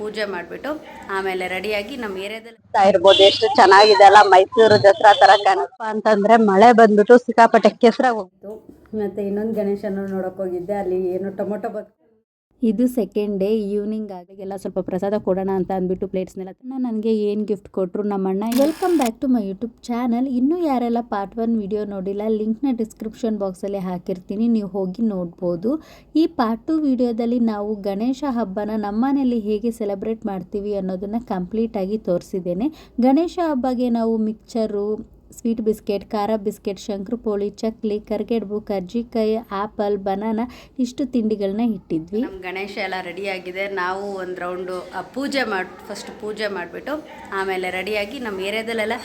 ಪೂಜೆ ಮಾಡಿಬಿಟ್ಟು ಆಮೇಲೆ ರೆಡಿಯಾಗಿ ನಮ್ಮ ಏರಿಯಾದಲ್ಲಿ ಇರ್ಬೋದು ಎಷ್ಟು ಚೆನ್ನಾಗಿದೆ ಅಲ್ಲ ಮೈಸೂರು ದಸರಾ ತರ ಗಣಪ ಅಂತಂದ್ರೆ ಮಳೆ ಬಂದ್ಬಿಟ್ಟು ಸಿಕ್ಕಾಪಟ್ಟೆ ಕೆಸರಾಗಿ ಹೋಗ್ತು ಮತ್ತೆ ಇನ್ನೊಂದು ಗಣೇಶನ ನೋಡಕ್ ಹೋಗಿದ್ದೆ ಅಲ್ಲಿ ಏನು ಟೊಮೊಟೊ ಬತ್ ಇದು ಸೆಕೆಂಡ್ ಡೇ ಈವ್ನಿಂಗ್ ಆಗಿಗೆಲ್ಲ ಸ್ವಲ್ಪ ಪ್ರಸಾದ ಕೊಡೋಣ ಅಂತ ಅಂದ್ಬಿಟ್ಟು ಪ್ಲೇಟ್ಸ್ನೆಲ್ಲ ನನಗೆ ಏನು ಗಿಫ್ಟ್ ಕೊಟ್ಟರು ನಮ್ಮ ಅಣ್ಣ welcome back to my YouTube channel ಇನ್ನೂ ಯಾರೆಲ್ಲ ಪಾರ್ಟ್ ಒನ್ ವಿಡಿಯೋ ನೋಡಿಲ್ಲ ಲಿಂಕ್ನ ಡಿಸ್ಕ್ರಿಪ್ಷನ್ ಬಾಕ್ಸಲ್ಲಿ ಹಾಕಿರ್ತೀನಿ. ನೀವು ಹೋಗಿ ನೋಡ್ಬೋದು. ಈ ಪಾರ್ಟ್ ಟು ವಿಡಿಯೋದಲ್ಲಿ ನಾವು ಗಣೇಶ ಹಬ್ಬನ ನಮ್ಮನೇಲಿ ಹೇಗೆ ಸೆಲೆಬ್ರೇಟ್ ಮಾಡ್ತೀವಿ ಅನ್ನೋದನ್ನು ಕಂಪ್ಲೀಟಾಗಿ ತೋರಿಸಿದ್ದೇನೆ. ಗಣೇಶ ಹಬ್ಬಗೆ ನಾವು ಮಿಕ್ಚರು ಸ್ವೀಟ್ ಬಿಸ್ಕೆಟ್, ಖಾರ ಬಿಸ್ಕೆಟ್, ಶಂಕರಪೋಳಿ, ಚಕ್ಲಿ ಕರ್ಗೆಡ್ಬು ಕರ್ಜಿಕಾಯಿ ಆಪಲ್, ಬನಾನಾ ಇಷ್ಟು ತಿಂಡಿಗಳನ್ನ ಇಟ್ಟಿದ್ವಿ. ನಮ್ಮ ಗಣೇಶ ಎಲ್ಲ ರೆಡಿಯಾಗಿದೆ. ನಾವು ಒಂದು ರೌಂಡು ಪೂಜೆ ಮಾಡಿ ಫಸ್ಟ್ ಪೂಜೆ ಮಾಡಿಬಿಟ್ಟು ಆಮೇಲೆ ರೆಡಿಯಾಗಿ ನಮ್ಮ ಏರಿಯಾದಲ್ಲೆಲ್ಲ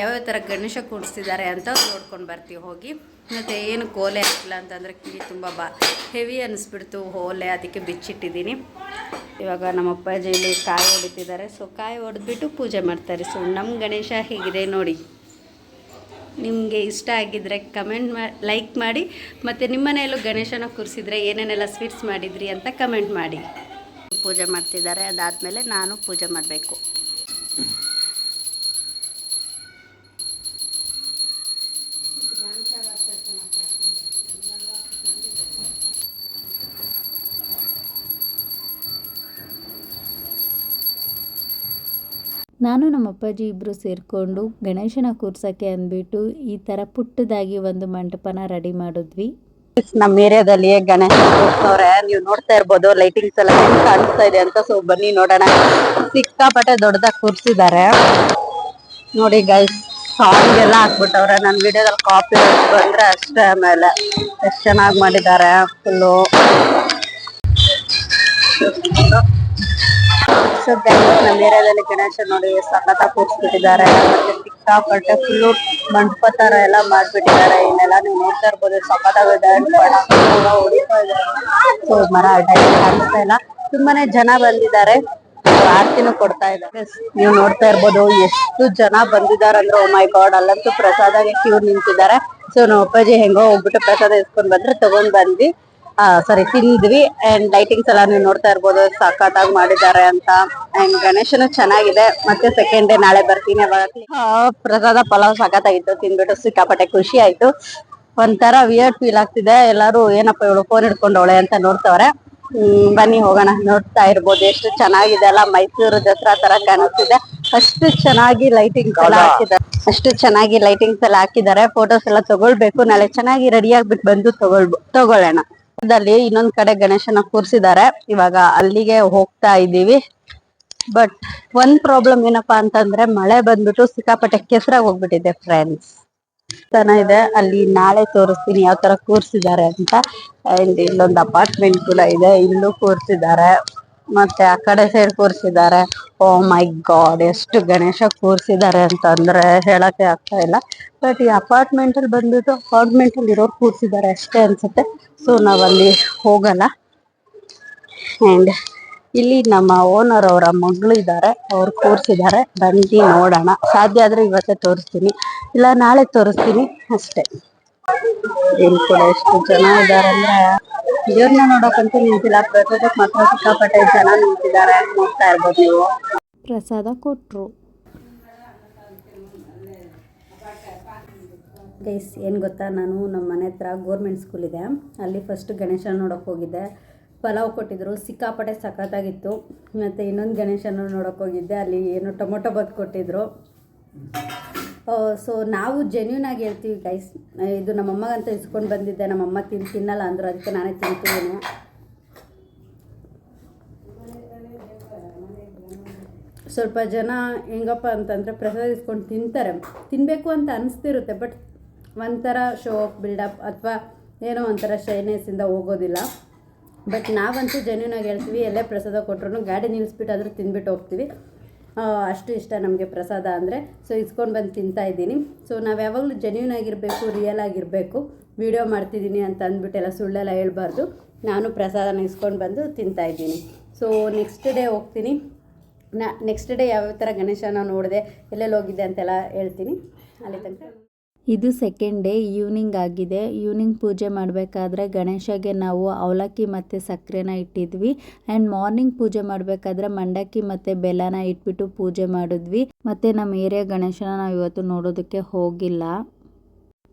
ಯಾವ್ಯಾವ ಥರ ಗಣೇಶ ಕೂಡಿಸ್ತಿದ್ದಾರೆ ಅಂತ ನೋಡ್ಕೊಂಡು ಬರ್ತೀವಿ ಹೋಗಿ. ಮತ್ತು ಏನು ಕೋಲೆ ಹಾಕಿಲ್ಲ ಅಂತಂದರೆ ಕಿವಿ ತುಂಬ ಬಾ, ಹೆವಿ ಅನ್ನಿಸ್ಬಿಡ್ತು ಓಲೆ ಅದಕ್ಕೆ ಬಿಚ್ಚಿಟ್ಟಿದ್ದೀನಿ. ಇವಾಗ ನಮ್ಮ ಅಪ್ಪಾಜಿಯಲ್ಲಿ ಕಾಯಿ ಹೊಡಿತಿದ್ದಾರೆ. ಸೊ ಕಾಯಿ ಹೊಡೆದ್ಬಿಟ್ಟು ಪೂಜೆ ಮಾಡ್ತಾರೆ. ಸೊ ನಮ್ಮ ಗಣೇಶ ಹೀಗಿದೆ ನೋಡಿ. ನಿಮಗೆ ಇಷ್ಟ ಆಗಿದ್ದರೆ ಕಮೆಂಟ್ ಮಾ, ಲೈಕ್ ಮಾಡಿ, ಮತ್ತು ನಿಮ್ಮ ಮನೆಯಲ್ಲೂ ಗಣೇಶನ ಕೂರಿಸಿದ್ರೆ ಏನೇನೆಲ್ಲ ಸ್ವೀಟ್ಸ್ ಮಾಡಿದ್ರಿ ಅಂತ ಕಮೆಂಟ್ ಮಾಡಿ. ಪೂಜೆ ಮಾಡ್ತಿದ್ದಾರೆ, ಅದಾದಮೇಲೆ ನಾನು ಪೂಜೆ ಮಾಡಬೇಕು. ನಾನು ನಮ್ಮ ಅಪ್ಪಾಜಿ ಇಬ್ಬರು ಸೇರಿಕೊಂಡು ಗಣೇಶನ ಕೂರ್ಸೋಕ್ಕೆ ಅಂದ್ಬಿಟ್ಟು ಈ ಥರ ಪುಟ್ಟದಾಗಿ ಒಂದು ಮಂಟಪನ ರೆಡಿ ಮಾಡಿದ್ವಿ. ನಮ್ಮ ಏರಿಯಾದಲ್ಲಿ ಗಣೇಶ ಕೂರ್ಸವ್ರೆ, ನೀವು ನೋಡ್ತಾ ಇರ್ಬೋದು ಲೈಟಿಂಗ್ಸ್ ಎಲ್ಲ ಕಾಣಿಸ್ತಾ ಇದೆ ಅಂತ. ಸೊ ಬನ್ನಿ ನೋಡೋಣ. ಸಿಕ್ಕಾಪಟ್ಟೆ ದೊಡ್ಡದಾಗಿ ಕೂರ್ಸಿದ್ದಾರೆ. ನೋಡಿ ಗೈಸ್ ಸಾಂಗ್ ಎಲ್ಲ ಹಾಕ್ಬಿಟ್ಟವ್ರೆ. ನನ್ನ ವಿಡಿಯೋದಲ್ಲಿ ಕಾಪಿ ಬಂದ್ರೆ ಅಷ್ಟೇ ಆಮೇಲೆ ಎಷ್ಟು ಚೆನ್ನಾಗಿ ಮಾಡಿದ್ದಾರೆ ಫುಲ್ಲು ಸೊ ನಮ್ಮ ಏರಿಯಾದಲ್ಲಿ ಗಣೇಶ ನೋಡಿ ಸಖತ ಕೂರಿಸ್ಬಿಟ್ಟಿದ್ದಾರೆ ಮತ್ತೆ ಸಿಕ್ಕಾಪಟ್ಟೆ ಫುಲ್ ಮಂಟಪ ತರ ಎಲ್ಲ ಮಾಡ್ಬಿಟ್ಟಿದ್ದಾರೆ. ಇಲ್ಲೆಲ್ಲ ನೀವು ನೋಡ್ತಾ ಇರ್ಬೋದು ಸಖತ್ತಾಗಿದೆ ಹೊಡಿತಾ ಇದ್ದಾರೆ ಸೊ ಮರ ಅಡ್ಡ ಕಾಣಿಸ್ತಾ ಇಲ್ಲ. ತುಂಬಾನೇ ಜನ ಬಂದಿದ್ದಾರೆ. ಆರ್ತಿನೂ ಕೊಡ್ತಾ ಇದ್ದಾರೆ. ನೀವು ನೋಡ್ತಾ ಇರ್ಬೋದು, ಎಷ್ಟು ಜನ ಬಂದಿದ್ದಾರೆ ಅಂದ್ರೆ ಓ ಮೈ ಗಾಡ್ ಅಲ್ಲಂತೂ ಪ್ರಸಾದಗೆ ಕ್ಯೂ ನಿಂತಿದ್ದಾರೆ. ಸೊ ನಮ್ಮ ಅಪ್ಪಾಜಿ ಹೆಂಗೋ ಹೋಗ್ಬಿಟ್ಟು ಪ್ರಸಾದ ಇಸ್ಕೊಂಡ್ ಬಂದ್ರೆ ತಗೊಂಡ್ ಬಂದ್ವಿ. ಸಾರಿ ತಿಂದ್ವಿ. ಅಂಡ್ ಲೈಟಿಂಗ್ಸ್ ಎಲ್ಲ ನೀವು ನೋಡ್ತಾ ಇರ್ಬೋದು ಸಖತ್ತಾಗಿ ಮಾಡಿದ್ದಾರೆ ಅಂತ. ಅಂಡ್ ಗಣೇಶನು ಚೆನ್ನಾಗಿದೆ. ಮತ್ತೆ ಸೆಕೆಂಡ್ ಡೇ ನಾಳೆ ಬರ್ತೀನಿ ಅವಾಗ. ಪ್ರಸಾದ ಪಲಾವ್ ಸಖತ್ತಾಗಿತ್ತು. ತಿಂದ್ಬಿಟ್ಟು ಸಿಕ್ಕಾಪಟ್ಟೆ ಖುಷಿ ಆಯ್ತು. ಒಂಥರ ವಿಯರ್ಡ್ ಫೀಲ್ ಆಗ್ತಿದೆ. ಎಲ್ಲಾರು ಏನಪ್ಪ ಇವಳು ಫೋನ್ ಹಿಡ್ಕೊಂಡವಳೆ ಅಂತ ನೋಡ್ತವ್ರೆ. ಹ್ಮ್ ಬನ್ನಿ ಹೋಗೋಣ. ನೋಡ್ತಾ ಇರ್ಬೋದು. ಎಷ್ಟು ಚೆನ್ನಾಗಿದೆ ಅಲ್ಲ. ಮೈಸೂರು ದಸರಾ ತರ ಕಾಣಿಸ್ತಿದೆ. ಅಷ್ಟು ಚೆನ್ನಾಗಿ ಲೈಟಿಂಗ್ಸ್ ಎಲ್ಲ ಹಾಕಿದ್ದಾರೆ. ಅಷ್ಟು ಚೆನ್ನಾಗಿ ಲೈಟಿಂಗ್ಸ್ ಎಲ್ಲ ಹಾಕಿದ್ದಾರೆ. ಫೋಟೋಸ್ ಎಲ್ಲ ತಗೊಳ್ಬೇಕು. ನಾಳೆ ಚೆನ್ನಾಗಿ ರೆಡಿ ಆಗ್ಬಿಟ್ಟು ಬಂದು ತಗೊಳ್ಬೋ ತಗೊಳ್ಳೋಣ. ದಲ್ಲಿ ಇನ್ನೊಂದ್ ಕಡೆ ಗಣೇಶನ ಕೂರ್ಸಿದ್ದಾರೆ. ಇವಾಗ ಅಲ್ಲಿಗೆ ಹೋಗ್ತಾ ಇದೀವಿ ಬಟ್ ಒಂದ್ ಪ್ರಾಬ್ಲಮ್ ಏನಪ್ಪಾ ಅಂತಂದ್ರೆ ಮಳೆ ಬಂದ್ಬಿಟ್ಟು ಸಿಕ್ಕಾಪಟ್ಟೆ ಕೆಸರಾಗಿ ಹೋಗ್ಬಿಟ್ಟಿದೆ ಫ್ರೆಂಡ್ಸ್ ತನ ಇದೆ. ಅಲ್ಲಿ ನಾಳೆ ತೋರಿಸ್ತೀನಿ ಯಾವ ತರ ಕೂರ್ಸಿದ್ದಾರೆ ಅಂತ. ಅಂಡ್ ಇಲ್ಲೊಂದು ಅಪಾರ್ಟ್ಮೆಂಟ್ ಕೂಡ ಇದೆ. ಇಲ್ಲೂ ಕೂರ್ಸಿದ್ದಾರೆ. ಮತ್ತೆ ಆ ಕಡೆ ಸೈಡ್ ಕೂರ್ಸಿದ್ದಾರೆ. ಓ ಮೈ ಗಾಡ್ ಎಷ್ಟು ಗಣೇಶ ಕೂರ್ಸಿದ್ದಾರೆ ಅಂತಂದ್ರೆ ಹೇಳಕ್ಕೆ ಆಗ್ತಾ ಇಲ್ಲ. ಬಟ್ ಈ ಅಪಾರ್ಟ್ಮೆಂಟ್ ಅಲ್ಲಿ ಬಂದ್ಬಿಟ್ಟು ಅಪಾರ್ಟ್ಮೆಂಟ್ ಅಲ್ಲಿ ಇರೋರು ಕೂರ್ಸಿದ್ದಾರೆ ಅಷ್ಟೇ ಅನ್ಸುತ್ತೆ. ಸೊ ನಾವಲ್ಲಿ ಹೋಗಲ್ಲ. ಅಂಡ್ ಇಲ್ಲಿ ನಮ್ಮ ಓನರ್ ಅವರ ಮಗಳು ಇದ್ದಾರೆ. ಅವ್ರು ಕೂರ್ಸಿದ್ದಾರೆ. ಬಂದು ನೋಡೋಣ. ಸಾಧ್ಯ ಆದ್ರೆ ಇವತ್ತೇ ತೋರಿಸ್ತೀನಿ. ಇಲ್ಲ, ನಾಳೆ ತೋರಿಸ್ತೀನಿ ಅಷ್ಟೇ. ಇಲ್ಲಿ ಕೂಡ ಎಷ್ಟು ಜನ ಇದ್ದಾರೆ ಅಂದ್ರೆ ದೇವ್ರನ್ನ ನೋಡಕ್ಕಂತೂ ನಿಂತಿಲ್ಲ. ಪ್ರಸಾದಕ್ಕೆ ಮಾತ್ರ ಸಿಕ್ಕಾಪಟ್ಟೆ ಜನ ನಿಂತಿದ್ದಾರೆ ನೋಡ್ತಾ ಇರ್ಬೋದು ನೀವು. ಪ್ರಸಾದ ಕೊಟ್ಟರು ಗೈಸ್ ಏನು ಗೊತ್ತಾ? ನಾನು ನಮ್ಮ ಮನೆ ಹತ್ರ ಗೋರ್ಮೆಂಟ್ ಸ್ಕೂಲ್ ಇದೆ. ಅಲ್ಲಿ ಫಸ್ಟ್ ಗಣೇಶನ ನೋಡೋಕೆ ಹೋಗಿದ್ದೆ. ಪಲಾವ್ ಕೊಟ್ಟಿದ್ರು. ಸಿಕ್ಕಾಪಟ್ಟೆ ಸಖತ್ತಾಗಿತ್ತು. ಮತ್ತು ಇನ್ನೊಂದು ಗಣೇಶನ ನೋಡೋಕೆ ಹೋಗಿದ್ದೆ. ಅಲ್ಲಿ ಏನು ಟೊಮೊಟೊ ಬತ್ ಕೊಟ್ಟಿದ್ರು. ಸೊ ನಾವು ಜೆನ್ಯೂನ್ ಆಗಿ ಹೇಳ್ತೀವಿ ಗೈಸ್ ಇದು ನಮ್ಮಮ್ಮಗಂತ ಇಸ್ಕೊಂಡು ಬಂದಿದ್ದೆ, ನಮ್ಮಮ್ಮ ತಿನ್, ತಿನ್ನಲ್ಲ ಅಂದರು, ಅದಕ್ಕೆ ನಾನೇ ತಿಂತಿದ್ದೀನಿ ಸ್ವಲ್ಪ ಜನ ಹೆಂಗಪ್ಪ ಅಂತಂದರೆ ಪ್ರಸಾದ ಇಸ್ಕೊಂಡು ತಿಂತಾರೆ. ತಿನ್ನಬೇಕು ಅಂತ ಅನಿಸ್ತಿರುತ್ತೆ ಬಟ್ ಒಂಥರ ಶೋ ಅಪ್ ಬಿಲ್ಡಪ್ ಅಥವಾ ಏನೋ ಒಂಥರ ಶೈನೆಸ್ಸಿಂದ ಹೋಗೋದಿಲ್ಲ. ಬಟ್ ನಾವಂತೂ ಜೆನ್ಯೂನಾಗಿ ಹೇಳ್ತೀವಿ, ಎಲ್ಲೇ ಪ್ರಸಾದ ಕೊಟ್ಟರು ಗಾಡಿ ನಿಲ್ಲಿಸ್ಬಿಟ್ಟು ಆದರೂ ತಿಂದ್ಬಿಟ್ಟು ಹೋಗ್ತೀವಿ. ಅಷ್ಟು ಇಷ್ಟ ನಮಗೆ ಪ್ರಸಾದ ಅಂದರೆ. ಸೊ ಇಸ್ಕೊಂಡು ಬಂದು ತಿಂತಾ ಇದ್ದೀನಿ. ಸೊ ನಾವು ಯಾವಾಗಲೂ ಜೆನ್ಯೂನ್ ಆಗಿರಬೇಕು ರಿಯಲ್ ಆಗಿರಬೇಕು. ವಿಡಿಯೋ ಮಾಡ್ತಿದ್ದೀನಿ ಅಂತ ಅಂದ್ಬಿಟ್ಟು ಎಲ್ಲ ಸುಳ್ಳೆಲ್ಲ ಹೇಳ್ಬಾರ್ದು. ನಾನು ಪ್ರಸಾದನ ಇಸ್ಕೊಂಡು ಬಂದು ತಿಂತಾ ಇದ್ದೀನಿ. ಸೊ ನೆಕ್ಸ್ಟ್ ಡೇ ಹೋಗ್ತೀನಿ. ನಾ ನೆಕ್ಸ್ಟ್ ಡೇ ಯಾವ ಥರ ಗಣೇಶನ ನೋಡಿದೆ, ಎಲ್ಲೆಲ್ಲಿ ಹೋಗಿದ್ದೆ ಅಂತೆಲ್ಲ ಹೇಳ್ತೀನಿ. ಅಲ್ಲಿ ತನಕ. ಇದು ಸೆಕೆಂಡ್ ಡೇ ಈವ್ನಿಂಗ್ ಆಗಿದೆ. ಈವ್ನಿಂಗ್ ಪೂಜೆ ಮಾಡಬೇಕಾದ್ರೆ ಗಣೇಶಗೆ ನಾವು ಅವಲಕ್ಕಿ ಮತ್ತು ಸಕ್ಕರೆನ ಇಟ್ಟಿದ್ವಿ. ಆ್ಯಂಡ್ ಮಾರ್ನಿಂಗ್ ಪೂಜೆ ಮಾಡಬೇಕಾದ್ರೆ ಮಂಡಕ್ಕಿ ಮತ್ತು ಬೆಲ್ಲನ ಇಟ್ಬಿಟ್ಟು ಪೂಜೆ ಮಾಡಿದ್ವಿ. ಮತ್ತು ನಮ್ಮ ಏರಿಯಾ ಗಣೇಶನ ನಾವು ಇವತ್ತು ನೋಡೋದಕ್ಕೆ ಹೋಗಿಲ್ಲ.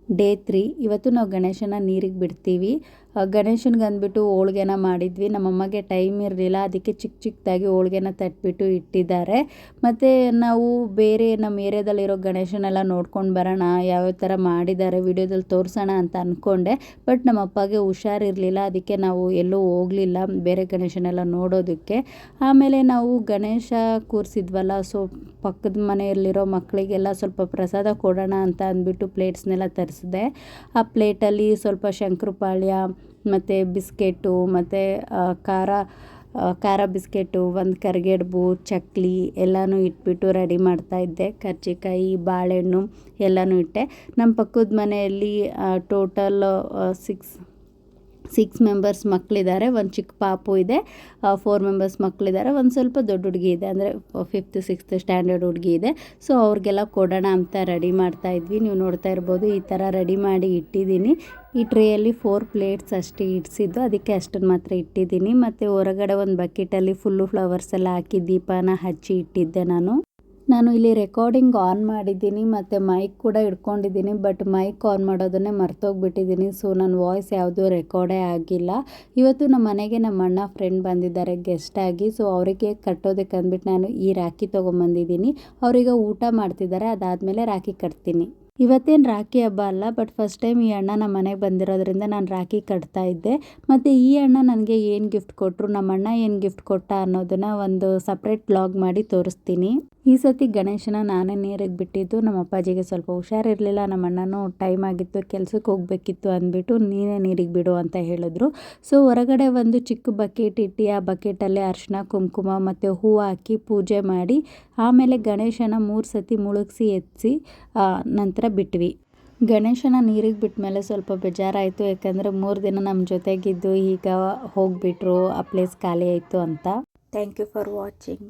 ಡೇ ತ್ರೀ ಇವತ್ತು ನಾವು ಗಣೇಶನ ನೀರಿಗೆ ಬಿಡ್ತೀವಿ. ಗಣೇಶನ್ಗೆ ಅಂದ್ಬಿಟ್ಟು ಹೋಳ್ಗೆನ ಮಾಡಿದ್ವಿ. ನಮ್ಮಮ್ಮಗೆ ಟೈಮ್ ಇರಲಿಲ್ಲ. ಅದಕ್ಕೆ ಚಿಕ್ಕ ಚಿಕ್ಕದಾಗಿ ಹೋಳ್ಗೆನ ತಟ್ಬಿಟ್ಟು ಇಟ್ಟಿದ್ದಾರೆ. ಮತ್ತು ನಾವು ಬೇರೆ ನಮ್ಮ ಏರಿಯಾದಲ್ಲಿರೋ ಗಣೇಶನೆಲ್ಲ ನೋಡ್ಕೊಂಡು ಬರೋಣ ಯಾವ್ಯಾವ ಥರ ಮಾಡಿದ್ದಾರೆ, ವಿಡಿಯೋದಲ್ಲಿ ತೋರಿಸೋಣ ಅಂತ ಅಂದ್ಕೊಂಡೆ ಬಟ್ ನಮ್ಮ ಅಪ್ಪಗೆ ಹುಷಾರಿರಲಿಲ್ಲ ಅದಕ್ಕೆ ನಾವು ಎಲ್ಲೂ ಹೋಗಲಿಲ್ಲ ಬೇರೆ ಗಣೇಶನೆಲ್ಲ ನೋಡೋದಕ್ಕೆ. ಆಮೇಲೆ ನಾವು ಗಣೇಶ ಕೂರಿಸಿದ್ವಲ್ಲ, ಸೊ ಪಕ್ಕದ ಮನೆಯಲ್ಲಿರೋ ಮಕ್ಕಳಿಗೆಲ್ಲ ಸ್ವಲ್ಪ ಪ್ರಸಾದ ಕೊಡೋಣ ಅಂತ ಅಂದ್ಬಿಟ್ಟು ಪ್ಲೇಟ್ಸ್ನೆಲ್ಲ ತರಿಸಿದೆ. ಆ ಪ್ಲೇಟಲ್ಲಿ ಸ್ವಲ್ಪ ಶಂಕರಪಾಳ್ಯ ಮತ್ತು ಬಿಸ್ಕೆಟು, ಮತ್ತು ಖಾರ ಖಾರ ಬಿಸ್ಕೆಟು, ಒಂದು ಕರಿಗಡ್ಬು, ಚಕ್ಲಿ ಎಲ್ಲನೂ ಇಟ್ಬಿಟ್ಟು ರೆಡಿ ಮಾಡ್ತಾಯಿದ್ದೆ ಕರ್ಜಿಕಾಯಿ, ಬಾಳೆಹಣ್ಣು ಎಲ್ಲನೂ ಇಟ್ಟೆ. ನಮ್ಮ ಪಕ್ಕದ ಮನೆಯಲ್ಲಿ ಟೋಟಲ್ ಸಿಕ್ಸ್ ಸಿಕ್ಸ್ ಮೆಂಬರ್ಸ್ ಮಕ್ಕಳಿದ್ದಾರೆ ಒಂದು ಚಿಕ್ಕ ಪಾಪು ಇದೆ ಫೋರ್ ಮೆಂಬರ್ಸ್ ಮಕ್ಕಳಿದ್ದಾರೆ ಒಂದು ಸ್ವಲ್ಪ ದೊಡ್ಡ ಹುಡುಗಿ ಇದೆ, ಅಂದರೆ ಫಿಫ್ತ್ ಸಿಕ್ಸ್ತ್ ಸ್ಟ್ಯಾಂಡರ್ಡ್ ಹುಡುಗಿ ಇದೆ. ಸೊ ಅವ್ರಿಗೆಲ್ಲ ಕೊಡೋಣ ಅಂತ ರೆಡಿ ಮಾಡ್ತಾ ಇದ್ವಿ. ನೀವು ನೋಡ್ತಾ ಇರ್ಬೋದು, ಈ ಥರ ರೆಡಿ ಮಾಡಿ ಇಟ್ಟಿದ್ದೀನಿ. ಈ ಟ್ರೇಯಲ್ಲಿ ಫೋರ್ ಪ್ಲೇಟ್ಸ್ ಅಷ್ಟೇ ಇಡ್ಸಿದ್ದು, ಅದಕ್ಕೆ ಅಷ್ಟನ್ನು ಮಾತ್ರ ಇಟ್ಟಿದ್ದೀನಿ. ಮತ್ತು ಹೊರಗಡೆ ಒಂದು ಬಕೆಟಲ್ಲಿ ಫುಲ್ಲು ಫ್ಲವರ್ಸ್ ಎಲ್ಲ ಹಾಕಿ ದೀಪನ ಹಚ್ಚಿ ಇಟ್ಟಿದ್ದೆ ನಾನು. ನಾನು ಇಲ್ಲಿ ರೆಕಾರ್ಡಿಂಗ್ ಆನ್ ಮಾಡಿದ್ದೀನಿ, ಮತ್ತು ಮೈಕ್ ಕೂಡ ಇಟ್ಕೊಂಡಿದ್ದೀನಿ ಬಟ್ ಮೈಕ್ ಆನ್ ಮಾಡೋದನ್ನೇ ಮರ್ತೋಗ್ಬಿಟ್ಟಿದ್ದೀನಿ. ಸೊ ನನ್ನ ವಾಯ್ಸ್ ಯಾವುದೂ ರೆಕಾರ್ಡೇ ಆಗಿಲ್ಲ. ಇವತ್ತು ನಮ್ಮ ಮನೆಗೆ ನಮ್ಮ ಅಣ್ಣ ಫ್ರೆಂಡ್ ಬಂದಿದ್ದಾರೆ ಗೆಸ್ಟಾಗಿ ಸೊ ಅವರಿಗೆ ಕಟ್ಟೋದಕ್ಕೆ ಅಂದ್ಬಿಟ್ಟು ನಾನು ಈ ರಾಖಿ ತೊಗೊಂಬಂದಿದ್ದೀನಿ. ಅವರಿಗೆ ಊಟ ಮಾಡ್ತಿದ್ದಾರೆ, ಅದಾದಮೇಲೆ ರಾಖಿ ಕಟ್ತೀನಿ. ಇವತ್ತೇನು ರಾಖಿ ಹಬ್ಬ ಅಲ್ಲ ಬಟ್ ಫಸ್ಟ್ ಟೈಮ್ ಈ ಅಣ್ಣ ನಮ್ಮ ಮನೆಗೆ ಬಂದಿರೋದ್ರಿಂದ ನಾನು ರಾಖಿ ಕಟ್ತಾ ಇದ್ದೆ. ಮತ್ತು ಈ ಅಣ್ಣ ನನಗೆ ಏನು ಗಿಫ್ಟ್ ಕೊಟ್ಟರು ನಮ್ಮ ಅಣ್ಣ ಏನು ಗಿಫ್ಟ್ ಕೊಟ್ಟ ಅನ್ನೋದನ್ನು ಒಂದು ಸಪ್ರೇಟ್ ಬ್ಲಾಗ್ ಮಾಡಿ ತೋರಿಸ್ತೀನಿ. ಈ ಸತಿ ಗಣೇಶನ ನಾನೇ ನೀರಿಗೆ ಬಿಟ್ಟಿದ್ದು, ನಮ್ಮ ಅಪ್ಪಾಜಿಗೆ ಸ್ವಲ್ಪ ಹುಷಾರಿರಲಿಲ್ಲ ನಮ್ಮ ಅಣ್ಣನೂ ಟೈಮ್ ಆಗಿತ್ತು ಕೆಲಸಕ್ಕೆ ಹೋಗಬೇಕಿತ್ತು ಅಂದ್ಬಿಟ್ಟು ನೀನೇ ನೀರಿಗೆ ಬಿಡು ಅಂತ ಹೇಳಿದ್ರು. ಸೊ ಹೊರಗಡೆ ಒಂದು ಚಿಕ್ಕ ಬಕೆಟ್ ಇಟ್ಟು ಆ ಬಕೆಟಲ್ಲೇ ಅರಿಶಿನ ಕುಂಕುಮ ಮತ್ತು ಹೂವು ಹಾಕಿ ಪೂಜೆ ಮಾಡಿ, ಆಮೇಲೆ ಗಣೇಶನ ಮೂರು ಸತಿ ಮುಳುಗಿಸಿ ಎತ್ತಿಸಿ ನಂತರ ಬಿಟ್ವಿ. ಗಣೇಶನ ನೀರಿಗೆ ಬಿಟ್ಟ ಮೇಲೆ ಸ್ವಲ್ಪ ಬೇಜಾರಾಯಿತು, ಯಾಕಂದರೆ ಮೂರು ದಿನ ನಮ್ಮ ಜೊತೆಗಿದ್ದು ಈಗ ಹೋಗಿಬಿಟ್ರು, ಆ ಪ್ಲೇಸ್ ಖಾಲಿ ಆಯಿತು ಅಂತ. Thank you for watching